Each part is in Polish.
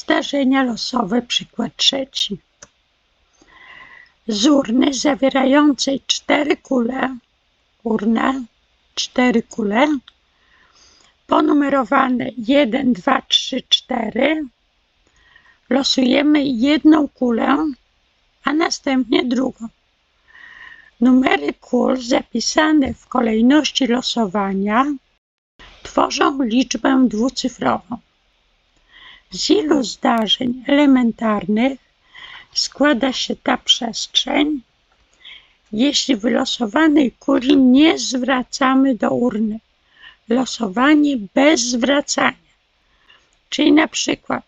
Zdarzenia losowe, przykład trzeci. Z urny zawierającej cztery kule, urna, cztery kule, ponumerowane 1, 2, 3, 4, losujemy jedną kulę, a następnie drugą. Numery kul zapisane w kolejności losowania tworzą liczbę dwucyfrową. Z ilu zdarzeń elementarnych składa się ta przestrzeń, jeśli wylosowanej kuli nie zwracamy do urny? Losowanie bez zwracania. Czyli na przykład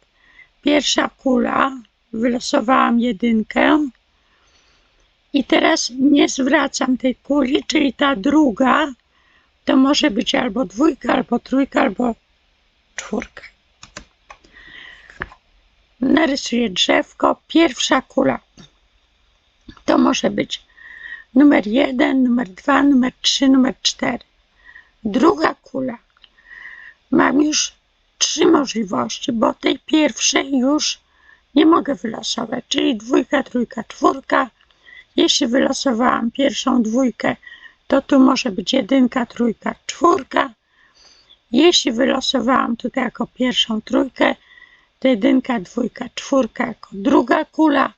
pierwsza kula, wylosowałam jedynkę i teraz nie zwracam tej kuli, czyli ta druga to może być albo dwójka, albo trójka, albo czwórka. Narysuję drzewko. Pierwsza kula to może być numer jeden, numer dwa, numer trzy, numer cztery. Druga kula. Mam już trzy możliwości, bo tej pierwszej już nie mogę wylosować, czyli dwójka, trójka, czwórka. Jeśli wylosowałam pierwszą dwójkę, to tu może być jedynka, trójka, czwórka. Jeśli wylosowałam tutaj jako pierwszą trójkę, to jedynka, dwójka, czwórka jako druga kula.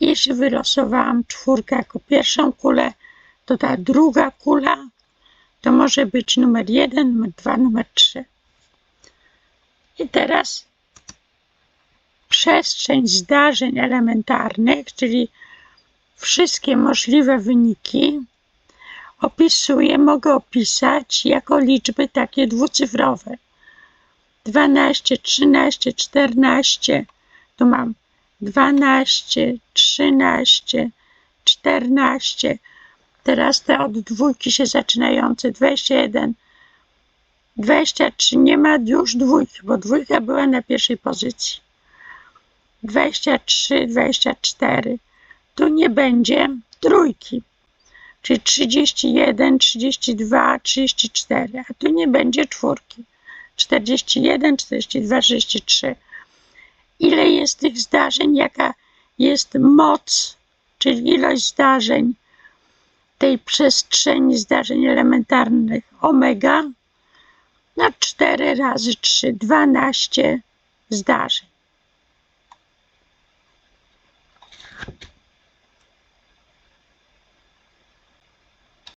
Jeśli wylosowałam czwórkę jako pierwszą kulę, to ta druga kula to może być numer jeden, numer dwa, numer trzy. I teraz przestrzeń zdarzeń elementarnych, czyli wszystkie możliwe wyniki, opisuję, mogę opisać jako liczby takie dwucyfrowe. 12, 13, 14, tu mam. 12, 13, 14, teraz te od dwójki się zaczynające, 21, 23, nie ma już dwójki, bo dwójka była na pierwszej pozycji. 23, 24, tu nie będzie trójki, czyli 31, 32, 34, a tu nie będzie czwórki. 41, 42, 63. Ile jest tych zdarzeń, jaka jest moc, czyli ilość zdarzeń tej przestrzeni zdarzeń elementarnych omega na 4 razy 3, 12 zdarzeń.